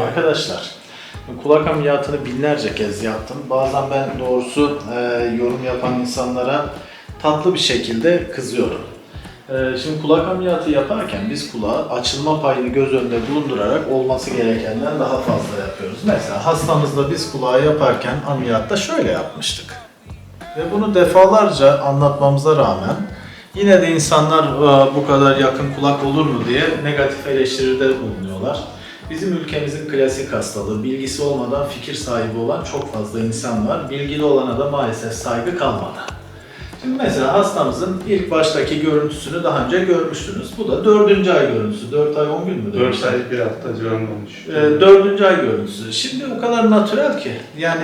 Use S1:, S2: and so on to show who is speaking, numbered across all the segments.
S1: Arkadaşlar kulak ameliyatını binlerce kez yaptım. Bazen ben doğrusu e, yorum yapan insanlara tatlı bir şekilde kızıyorum. E, şimdi kulak ameliyatı yaparken biz kulağa açılma payını göz önünde bulundurarak olması gerekenden daha fazla yapıyoruz. Mesela hastamızda biz kulağı yaparken ameliyatta şöyle yapmıştık. Ve bunu defalarca anlatmamıza rağmen yine de insanlar "Aa, bu kadar yakın kulak olur mu diye negatif eleştiride bulunuyorlar. Bizim ülkemizin klasik hastalığı, bilgisi olmadan fikir sahibi olan çok fazla insan var. Bilgili olana da maalesef saygı kalmadı. Şimdi mesela hastamızın ilk baştaki görüntüsünü daha önce görmüştünüz. Bu da dördüncü ay görüntüsü. 4 ay 10 gün mü?
S2: 4
S1: demişler?
S2: ay bir hafta civarında olmuş.
S1: E, dördüncü ay görüntüsü. Şimdi o kadar natürel ki. Yani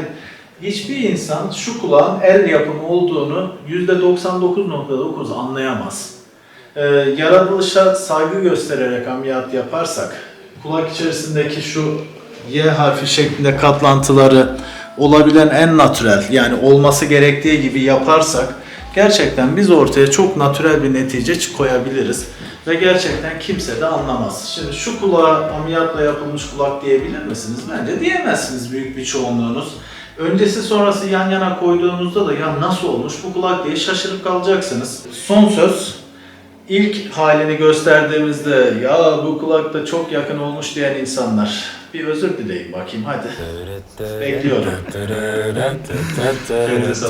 S1: hiçbir insan şu kulağın el yapımı olduğunu %99.9 anlayamaz. E, yaratılışa saygı göstererek ameliyat yaparsak, kulak içerisindeki şu Y harfi şeklinde katlantıları olabilen en natürel yani olması gerektiği gibi yaparsak gerçekten biz ortaya çok natürel bir netice koyabiliriz ve gerçekten kimse de anlamaz. Şimdi şu kulağa ameliyatla yapılmış kulak diyebilir misiniz? Bence diyemezsiniz büyük bir çoğunluğunuz. Öncesi sonrası yan yana koyduğunuzda da ya nasıl olmuş bu kulak diye şaşırıp kalacaksınız. Son söz ilk halini gösterdiğimizde ya bu kulakta çok yakın olmuş diyen insanlar bir özür dileyin bakayım hadi. Bekliyorum.
S2: Kendinize